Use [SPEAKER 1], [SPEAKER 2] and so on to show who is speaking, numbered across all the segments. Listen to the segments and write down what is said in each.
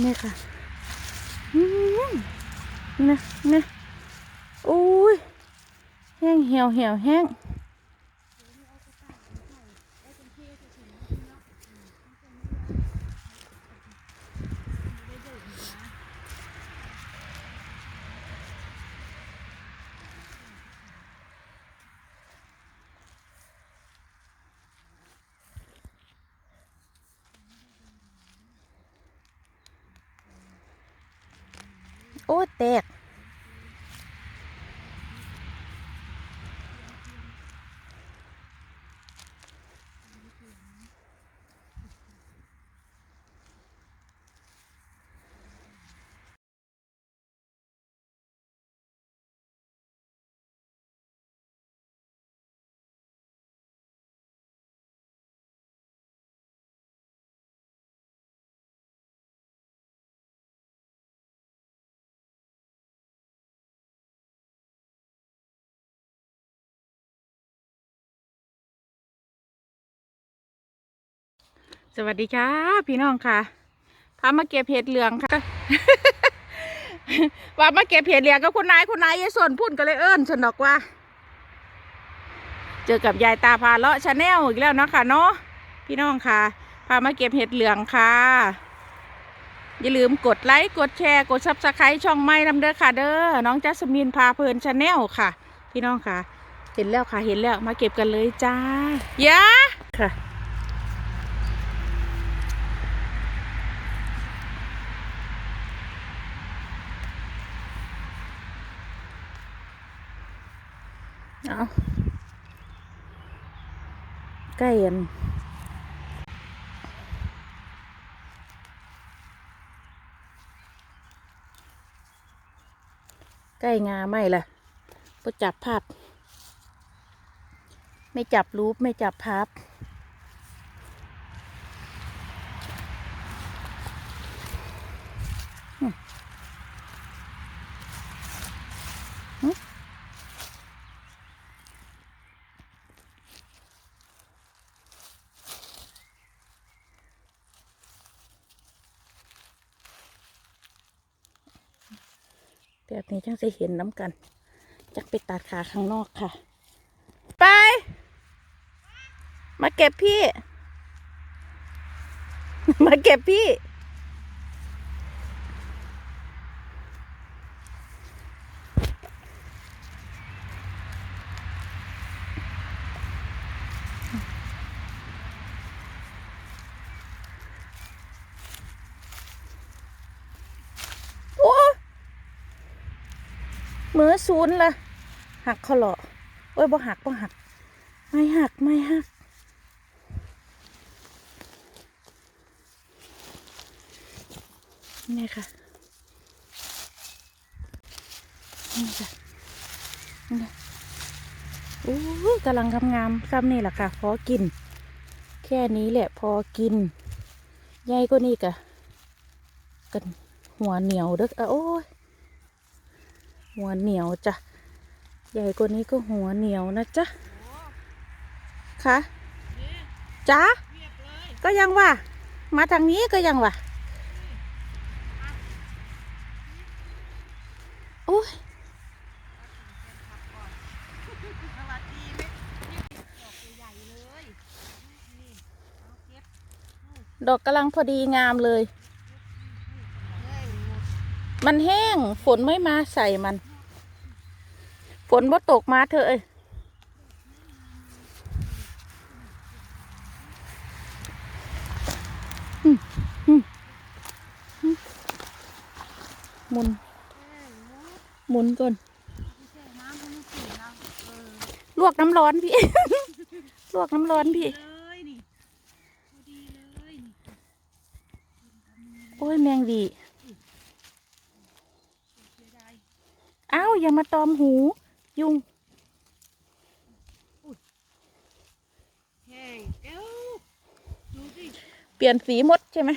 [SPEAKER 1] นี่ค่ะนะนะอุ้ยแห้งเหี่ยวเหี่ยวแห้งโอ้แตก สวัสดีค่ะ พี่น้องค่ะพามาเก็บเห็ดเหลืองค่ะว่ามาเก็บเห็ดเหลืองก็คุณนายคุณนายยายส่วนพุ่นก็เลยเอิ้นฉันอกว่า เจอกับยายตาพาเลาะชาแนลอีกแล้วนะค่ะเนาะพี่น้องค่ะ พามาเก็บเห็ดเหลืองค่ะ อย่าลืมกดไลค์กดแชร์กดซับสไครต์ช่องไม้นำเด้อค่ะ เด้อน้องจัสมินพาเพลินชาแนลค่ะ พี่น้องค่ะ เห็นแล้วค่ะเห็นแล้วมาเก็บกันเลยจ้ายะค่ะ เอาใกล้กันใกล้งาไม่ล่ะก็จับภาพ ไม่จับรูป ไม่จับภาพ จังจะเห็นน้ำกัน จักไปตัดขาข้างนอกค่ะ ไป มาเก็บพี่ มาเก็บพี่ โอ้ มื อศูนย์ละหักเขาเหรอโอ้ยบ่หักบ่หัก ไม่หักไม่หัก นี่ค่ะ นี่ค่ะนี่โอ้ยกำลังทำงามซ้ำนี่แหละค่ะ พอกิน แค่นี้แหละพอกิน ใหญ่ก็นี่กะกันหัวเหนียวเด้ออะโอ้ย หัวเหนียวจ้ะ ใหญ่กว่านี้ก็หัวเหนียวนะจ๊ะคะจ้าก็ยังว่า มาทางนี้ก็ยังว่าโอ้ยดอกกำลังพอดีงามเลย มันแห้งฝนไม่มาใส่มัน ฝนบ่ตกมาเถอะเอ้ยอืมอืมอืมหมุนหมุนก่อน ลวกน้ำร้อนพี่ ลวกน้ำร้อนพี่ โอ้ยแมงดี
[SPEAKER 2] เสียดาย
[SPEAKER 1] อ้าวอย่ามาตอมหู ยุง
[SPEAKER 2] แหงเอ้าดูสิ
[SPEAKER 1] เปลี่ยนสีหมดใช่ไหม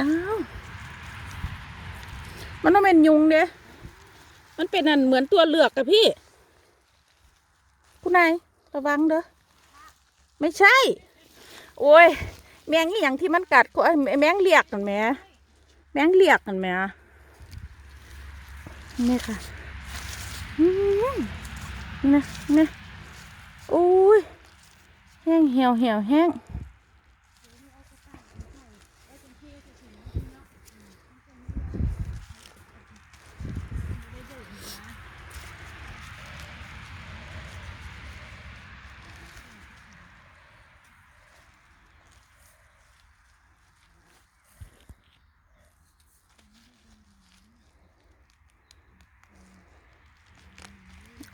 [SPEAKER 1] อ้าว มันต้องเป็นยุงเด้มันเป็นอันเหมือนตัวเหลือกกับพี่ นายระวังเด้อไม่ใช่ โอ้ย แมงนี่อย่างที่มันกัดก็ไอแมงเลียกกันแหมแมงเลียกกันแหมนี่ค่ะนี่นะนี่โอ้ยแห้งเหี่ยวเหี่ยวแห้ง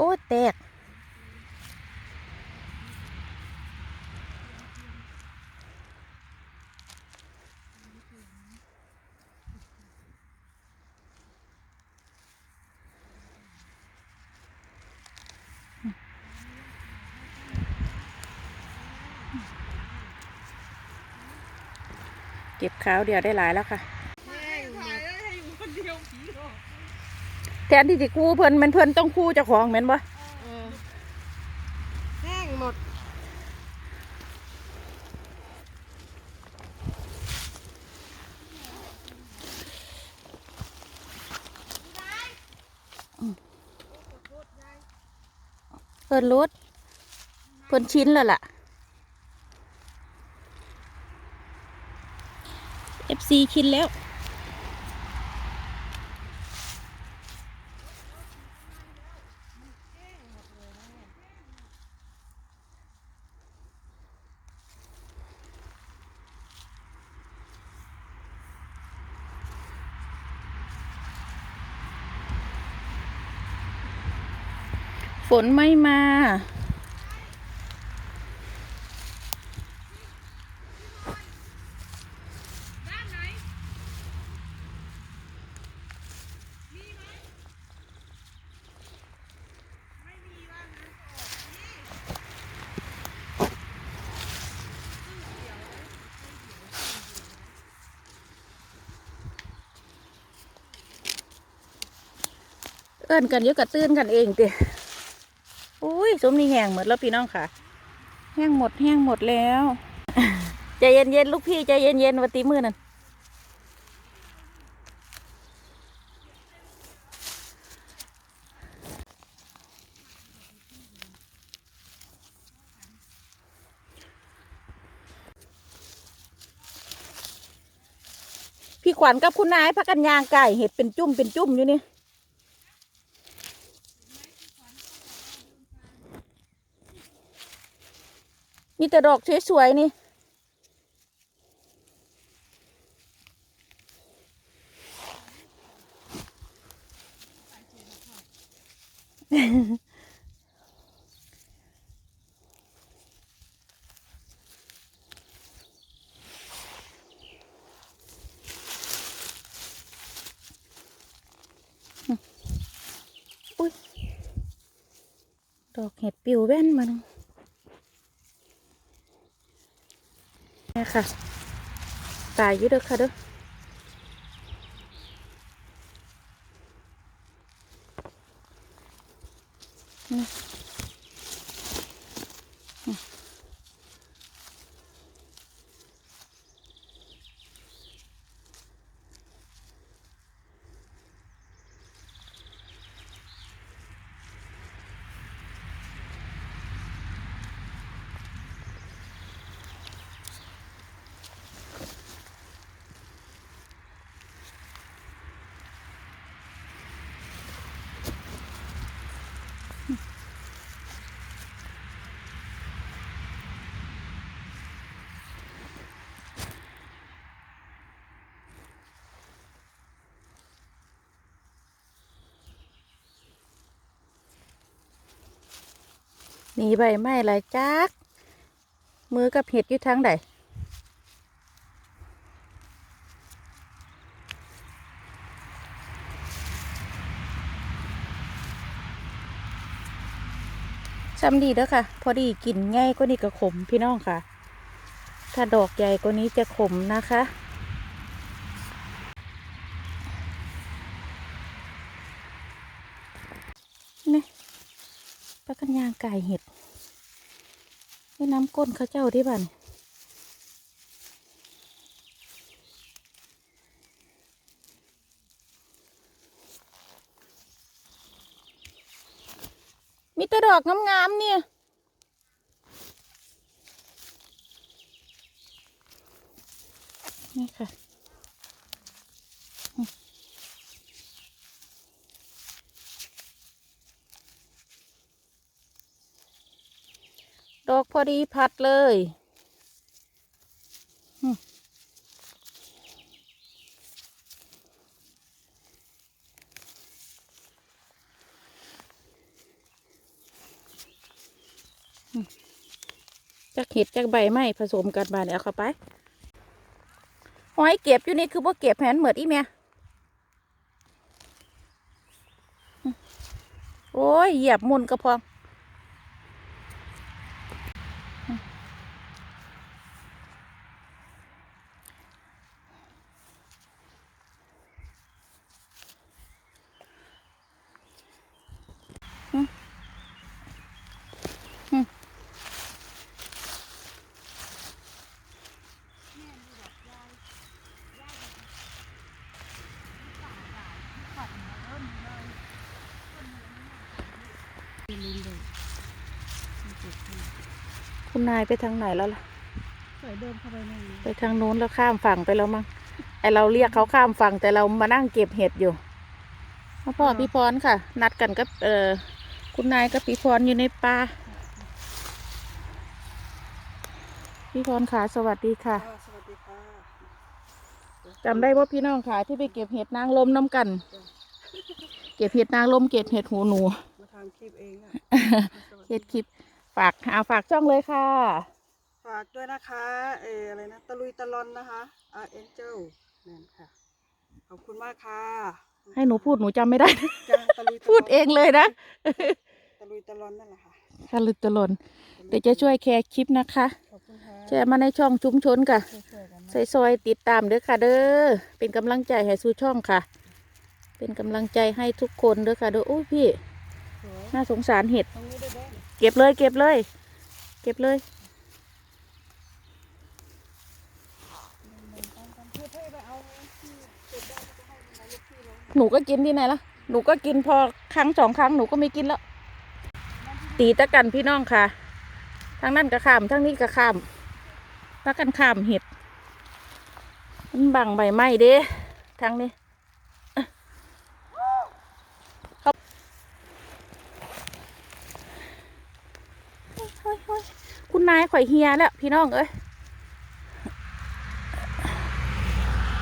[SPEAKER 1] อ้แตก เก็บขาวเดียวได้หลายแล้วค่ะ
[SPEAKER 2] แห้งถ่ายแล้วให้อยู่คนเดียวผีหรอก
[SPEAKER 1] แทนที่จะคู่เพิ่นแมันเพิ่นต้องคู่เจ้าของแม่นบ่
[SPEAKER 2] เออแห้งหมด
[SPEAKER 1] เพิ่นรุดเพิ่นชิ้นแล้วล่ะ FC ชิ้นแล้ว นไม่มา เอื้นกันเยอะกับตื้นกันเองเตะ อุ้ยสมนี่แห้งหมดแล้วพี่น้องค่ะ แห้งหมดแห้งหมดแล้วใจเย็นๆลูกพี่ใจเย็นๆวันตีมือนั่นพี่ขวัญกับคุณนายพักกันยางไก่เห็ดเป็นจุ่มเป็นจุ่มอยู่นี่ มีแต่ดอกสวยๆนี่ ดอกเห็ดปิวแว่นมานึง ค่ะ ตายอยู่เด้อค่ะเด้อ หนีใบไม้ไรจัก มือกับเห็ดอยู่ทางใดซ้ำดีเด้อค่ะ พอดีกินง่ายก็นี่ก็ขมพี่น้องค่ะ ถ้าดอกใหญ่กว่านี้จะขมนะคะ แล้วกัน ยางไก่เห็ดให้น้ำก้นเขาเจ้าที่บ้านมีแต่ดอกงามๆเนี่ยนี่ค่ะ กพอดีพัดเลยจักเห็ดจักใบไม้ผสมกันบาดเอาเข้าไปหอยเก็บอยู่นี่คือว่าเก็บแผนเหมือดอีเมียโอ้ยเหยียบมุนกระพอง คุณนายไปทางไหนแล้วล่ะ
[SPEAKER 2] สวยเดินเข้าไปในนี้
[SPEAKER 1] ไปทางนู้นแล้วข้ามฝั่งไปแล้วมั้งไอเราเรียกเขาข้ามฝั่งแต่เรามานั่งเก็บเห็ดอยู่พ่อพี่พรค่ะ นัดกันกับเออคุณนายกับพี่พรอยู่ในป่าพี่พรขาสวัสดีค่ะ
[SPEAKER 2] สวัสดีค่ะ
[SPEAKER 1] จำได้ว่าพี่น้องขาที่ไปเก็บเห็ดนางลมน้ำกัน เก็บเห็ดนางลมเก็บเห็ดหูหนู
[SPEAKER 2] มาทำคลิปเองอะ
[SPEAKER 1] เห็ดคลิป ฝากเอาฝากช่องเลยค่ะ
[SPEAKER 2] ฝากด้วยนะคะเอออะไรนะตะลุยตะลอนนะคะอาเอ็นเจลนั่นค่ะ ขอบคุณมากค่ะ
[SPEAKER 1] ให้หนูพูดหนูจำไม่ได้
[SPEAKER 2] จ้าตะลุยตะลน
[SPEAKER 1] พูดเองเลยนะ
[SPEAKER 2] ตะลุยตะลอนนั่นแหละค่ะ
[SPEAKER 1] ค่ะลุตะลนเดี๋ยวจะช่วยแคร์คลิปนะคะ
[SPEAKER 2] ขอบคุณค่ะ
[SPEAKER 1] แชร์มาในช่องชุมชนค่ะ
[SPEAKER 2] ช่วยๆกันนะ
[SPEAKER 1] ใส่ซอยติดตามเด้อค่ะเด้อ เป็นกำลังใจให้สู่ช่องค่ะ เป็นกำลังใจให้ทุกคนเด้อค่ะเด้อโอ้ยพี่
[SPEAKER 2] สวย
[SPEAKER 1] น่าสงสารเห็ด
[SPEAKER 2] ตรงนี้ได้ไหม
[SPEAKER 1] เก็บเลย เก็บเลย เก็บเลย
[SPEAKER 2] เก็บเลย
[SPEAKER 1] หนูก็กินที่ไหนล่ะ หนูก็กินพอครั้งสองครั้งหนูก็ไม่กินแล้ว ตีตะกันพี่น้องค่ะทางนั้นก็ข้ามทางนี้ก็ข้ามตะกันขามเห็ด มันบังใบไม้เด้ทางนี้ครับเฮ้ยเฮ้ย คุณนายข่อยเฮียแล้วพี่น้องเอ้ย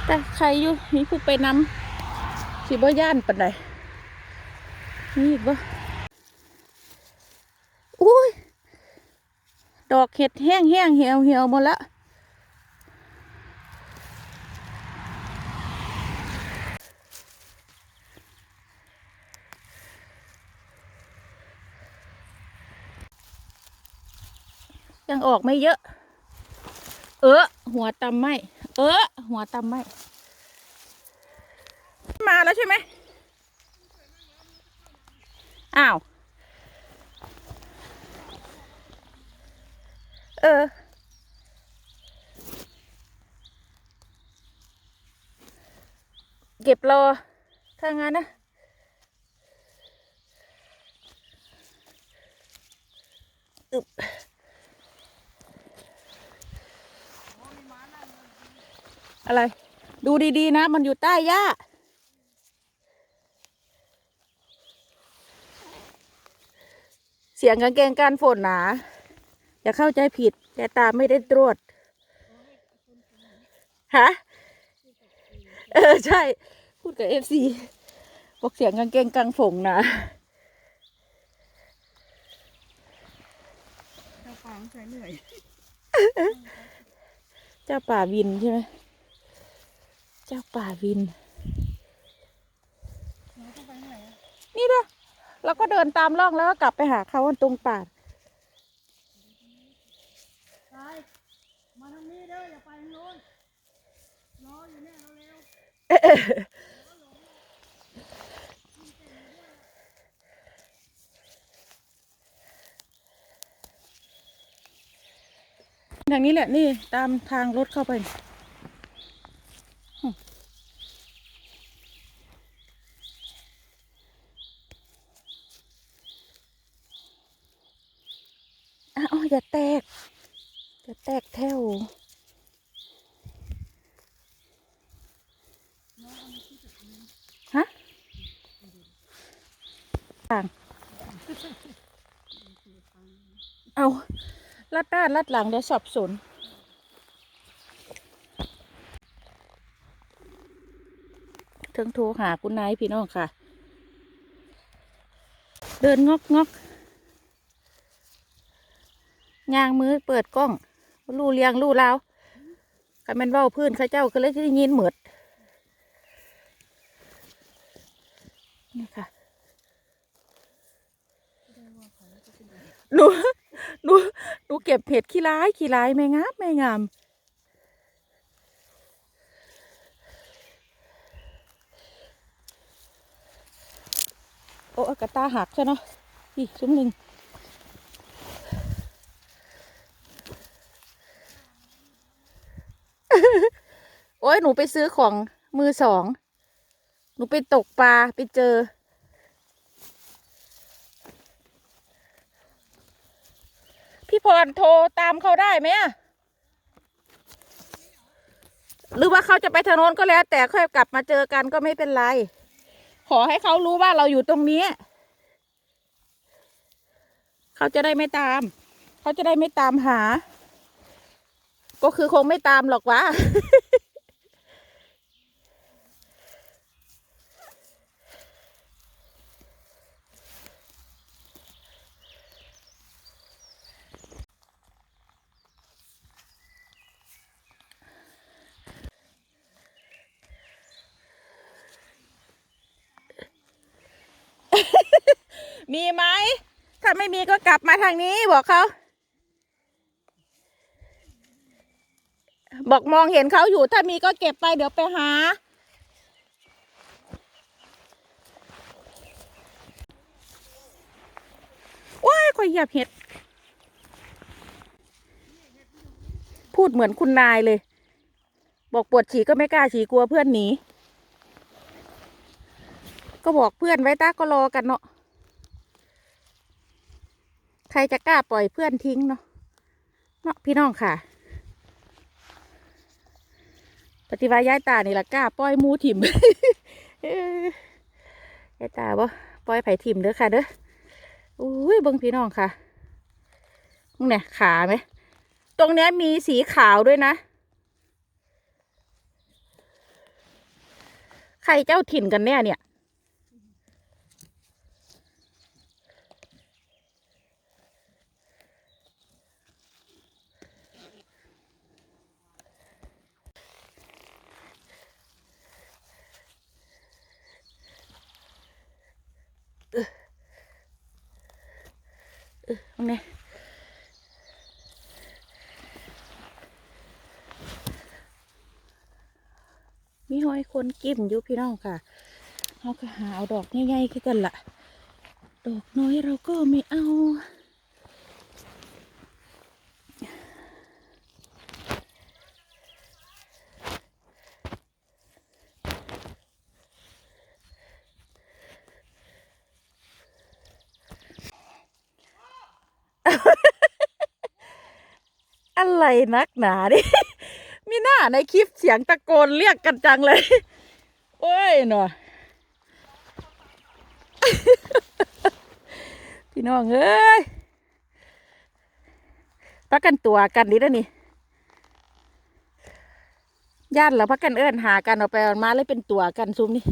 [SPEAKER 1] แต่ใครอยู่มีผู้ไปนำสิบ่ย่านปันใดนี่อีกบ่อุ้ย ดอกเห็ดแห้งแห้งเหี่ยวเหี่ยวหมดละ ออกไม่เยอะ เออหัวตำไหมเออหัวตำไหมมาแล้วใช่ไหมอ้าว เออ เก็บรอ ถ้างั้นนะ อึบ อะไร ดูดีๆนะ มันอยู่ใต้หญ้าเสียงกางเกงการฝนหนา อย่าเข้าใจผิดแต่ตาไม่ได้ตรวจฮะเออ ใช่ พูดกับเอฟซีบอกเสียงกางเกงกางฝงนะ
[SPEAKER 2] เจ้าฟางใช้เหนื่อย
[SPEAKER 1] เจ้าป่าวินใช่ไหม เจ้าป่าวิน
[SPEAKER 2] นี่
[SPEAKER 1] เด้อแล้วก็เดินตามร่องแล้วก็กลับไปหาเขาตรงป่า
[SPEAKER 2] มาทางนี้เด้ออย่าไปทางโน้นรออยู่เนี่ยเร็ว
[SPEAKER 1] ทางนี้แหละนี่ตามทางรถเข้าไป อย่าแตก อย่าแตกแถวฮะต่าง เอาลัดด้านลัดหลังเดี๋ยวสับสนถึงโทรหาคุณนายพี่น้องค่ะ เดินงอกงอก ยางมือเปิดกล้องลู่เลียงลู่ลาวกันมันเว้าพื้นข้าเจ้าก็เลยได้ยินเหมือดนี่ค่ะหนูหนูหนูเก็บเห็ดขี้ร้ายขี้ร้ายไม่งามไม่งามโอ้กระตาหักใช่เนาะนี่ซุ้มหนึ่ง โอ้ยหนูไปซื้อของมือสอง หนูไปตกปลาไปเจอ พี่พรโทรตามเขาได้ไหมหรือว่าเขาจะไปถนนก็แล้ว แต่ค่อยกลับมาเจอกันก็ไม่เป็นไร ขอให้เขารู้ว่าเราอยู่ตรงนี้ เขาจะได้ไม่ตาม เขาจะได้ไม่ตามหา ก็คือคงไม่ตามหรอกวะมีไหม ถ้าไม่มีก็กลับมาทางนี้บอกเขา บอกมองเห็นเขาอยู่ถ้ามีก็เก็บไปเดี๋ยวไปหา ว้ายคอยหยียบเห็ด พูดเหมือนคุณนายเลย บอกปวดฉี่ก็ไม่กล้าฉี่กลัวเพื่อนหนี ก็บอกเพื่อนไว้ตาก็รอกันเนาะ ใครจะกล้าปล่อยเพื่อนทิ้งเนาะ เนาะพี่น้องค่ะ ปฏิวัติย้ายตานี่ละกล้าปล่อยมูถิ่มย้ายตาบ่ปล่อยไผ่ถิ่มเด้อค่ะเด้ออุ้ยเบิ้งพี่น้องค่ะมึงเนี่ยขาไหม ตรงเนี้ยมีสีขาวด้วยนะ ใครเจ้าถิ่นกันแน่เนี่ย ตรงนี้มีหอยคนกินอยู่พี่น้องค่ะเราก็หาเอาดอกใหญ่ๆคือกันละดอกน้อยเราก็ไม่เอา อะไร นักหนาดิ มีหน้าในคลิปเสียงตะโกนเรียกกันจังเลย โอ้ยหนอพี่น้องเอ้ยพักกันตัวกันดิแล้วนี่ญาติเราพักกันเอิ้นหากันเอาไปเอามาเลยเป็นตัวกันซุมนี่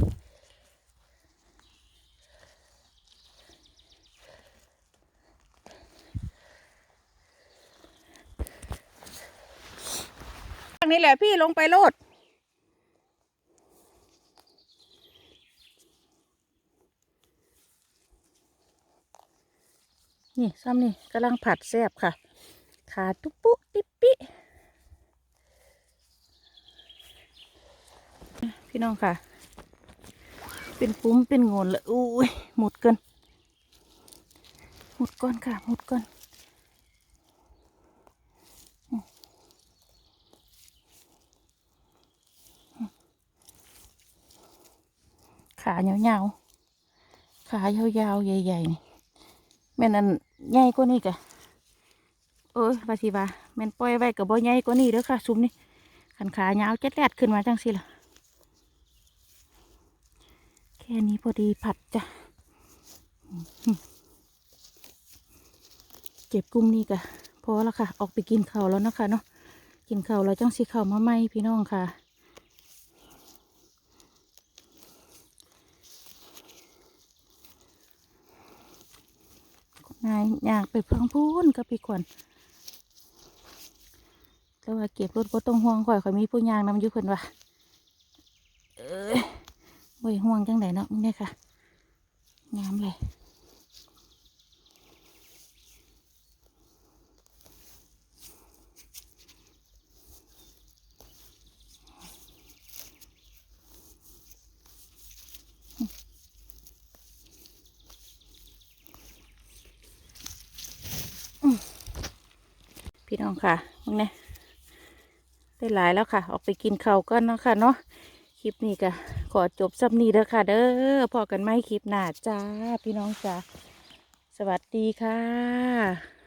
[SPEAKER 1] นี้แหละพี่ลงไปโลด นี่ซ้ำนี่กำลังผัดแซ่บค่ะ ขาตุ๊ปุ๊ติ๊ปปิพี่น้องค่ะ เป็นปุ้มเป็นโงนเลยอุ้ยหมดเกิน หมดก่อนค่ะ หมดก่อนอืม ขา ยาวๆขายาวๆใหญ่ๆนี่แม่นอันใหญ่กว่านี้กะเอ้ยว่าสิว่าแม่นปล่อยไว้กับบ่ใหญ่กว่านี้เด้อค่ะซุมนี่ขันขายาวเจ็ดแลดขึ้นมาจังสิล่ะแค่นี้พอดีผัดจ้ะเก็บกุ้งนี่กะพอแล้วค่ะ ออกไปกินข้าวแล้วนะคะเนาะกินข้าวแล้วจังสิข้าวมาไหมพี่น้องค่ะ นา ยอยากไปพังพูนกับพี่ขวัญแต่ว่าเก็บรถก็ต้องห่วงข่อยข่อยมีผู้ยางนำอยู่เพิ่นว่าเอ้ยบ่ห่วงจังไดเนาะมึงเนี่ยค่ะงามเลย พี่น้องค่ะมึงเนี่ยได้หลายแล้วค่ะ ออกไปกินข้าวกันเนาะค่ะเนาะคลิปนี้ก็ขอจบสับนี้เด้อค่ะ เด้อพอกันไหมคลิปหน้าจ้า พี่น้องจ้าสวัสดีค่ะ